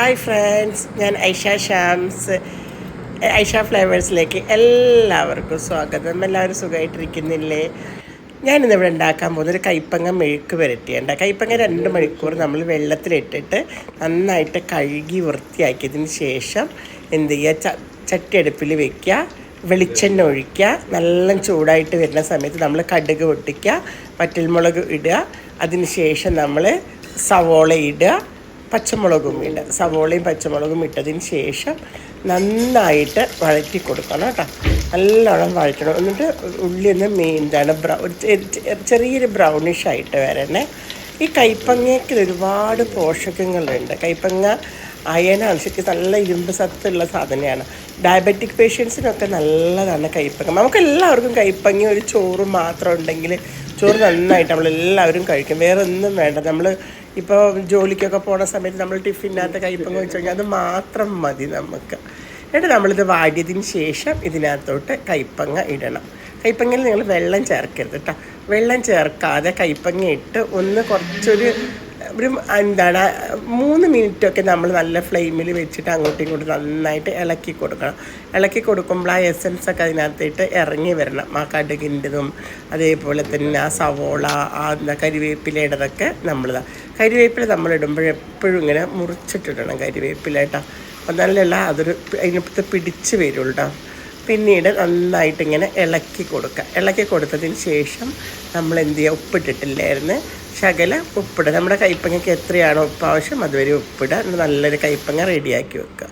Hi friends ഞാൻ ഐഷ ഷാംസ്. ഐഷ ഫ്ലേവേഴ്സിലേക്ക് എല്ലാവർക്കും സ്വാഗതം. എല്ലാവരും സുഖമായിട്ടിരിക്കുന്നില്ലേ? ഞാനിന്നിവിടെ ഉണ്ടാക്കാൻ പോകുന്നത് ഒരു കൈപ്പങ്ങ മെഴുക്ക് വരട്ടിയുണ്ട് കൈപ്പങ്ങ രണ്ട് മണിക്കൂർ നമ്മൾ വെള്ളത്തിലിട്ടിട്ട് നന്നായിട്ട് കഴുകി വൃത്തിയാക്കിയതിന് ശേഷം എന്ത് ചെയ്യുക? ച ചട്ടി അടുപ്പിൽ വെക്കുക. വെളിച്ചെണ്ണ ഒഴിക്കുക. നല്ല ചൂടായിട്ട് വരുന്ന സമയത്ത് നമ്മൾ കടുക് പൊട്ടിക്കുക. പറ്റൽമുളക് ഇടുക. അതിന് ശേഷം നമ്മൾ സവോള ഇടുക. പച്ചമുളകും ഇട സവോളയും പച്ചമുളകും ഇട്ടതിന് ശേഷം നന്നായിട്ട് വഴറ്റി കൊടുക്കണം കേട്ടോ. നല്ലോണം വഴറ്റണം. എന്നിട്ട് ഉള്ളി ഒന്ന് മെയിൻ എന്താണ് ബ്രൗ ഒരു ചെ- ചെ- ചെറിയൊരു ബ്രൗണിഷ് ആയിട്ട് വരണേ. ഈ കൈപ്പങ്ങയ്ക്ക് ഒരുപാട് പോഷകങ്ങളുണ്ട്. കൈപ്പങ്ങ അയനാണ്. ശരിക്കും നല്ല ഇരുമ്പ് സത്തുള്ള സാധനമാണ് ഡയബറ്റിക് പേഷ്യൻസിനൊക്കെ നല്ലതാണ് കൈപ്പങ്ങ. നമുക്ക് എല്ലാവർക്കും കൈപ്പങ്ങ ഒരു ചോറ് മാത്രം ഉണ്ടെങ്കിൽ ചോറ് നന്നായിട്ട് നമ്മളെല്ലാവരും കഴിക്കും. വേറെ ഒന്നും വേണ്ട. നമ്മൾ ഇപ്പോൾ ജോലിക്കൊക്കെ പോണ സമയത്ത് നമ്മൾ ടിഫിനകത്ത് കൈപ്പങ്ങ വെച്ച് കഴിഞ്ഞാൽ അത് മാത്രം മതി നമുക്ക്. എന്നിട്ട് നമ്മളിത് വാടിയതിന് ശേഷം ഇതിനകത്തോട്ട് കൈപ്പങ്ങ ഇടണം. കൈപ്പങ്ങയിൽ നിങ്ങൾ വെള്ളം ചേർക്കരുത് കേട്ടോ വെള്ളം ചേർക്കാതെ കൈപ്പങ്ങ ഇട്ട് ഒന്ന് കുറച്ചൊരു ഒരു എന്താണ് മൂന്ന് മിനിറ്റൊക്കെ നമ്മൾ നല്ല ഫ്ലെയിമിൽ വെച്ചിട്ട് അങ്ങോട്ടും ഇങ്ങോട്ടും നന്നായിട്ട് ഇളക്കി കൊടുക്കണം. ഇളക്കി കൊടുക്കുമ്പോൾ ആ എസൻസ് ഒക്കെ അതിനകത്തിട്ട് ഇറങ്ങി വരണം. ആ കടുകിന്റെതും അതേപോലെ തന്നെ ആ സവോള ആ എന്താ കരിവേപ്പിലയുടേതൊക്കെ നമ്മൾ കരിവേപ്പില നമ്മൾ ഇടുമ്പോൾ എപ്പോഴും ഇങ്ങനെ മുറിച്ചിട്ടിടണം കരിവേപ്പില കേട്ടോ എന്നാലല്ല അതൊരു അതിനകത്ത് പിടിച്ച് വരുള്ളൂ പിന്നീട് നന്നായിട്ട് ഇങ്ങനെ ഇളക്കി കൊടുക്കുക. ഇളക്കി കൊടുത്തതിന് ശേഷം നമ്മൾ എന്ത് ചെയ്യുക? ഉപ്പിട്ടിട്ടില്ലായിരുന്നു. ശകല ഉപ്പിടുക നമ്മുടെ കൈപ്പങ്ങയ്ക്ക് എത്രയാണോ ഉപ്പ് ആവശ്യം അതുവരെ ഉപ്പിടുക നല്ലൊരു കൈപ്പങ്ങ റെഡിയാക്കി വെക്കുക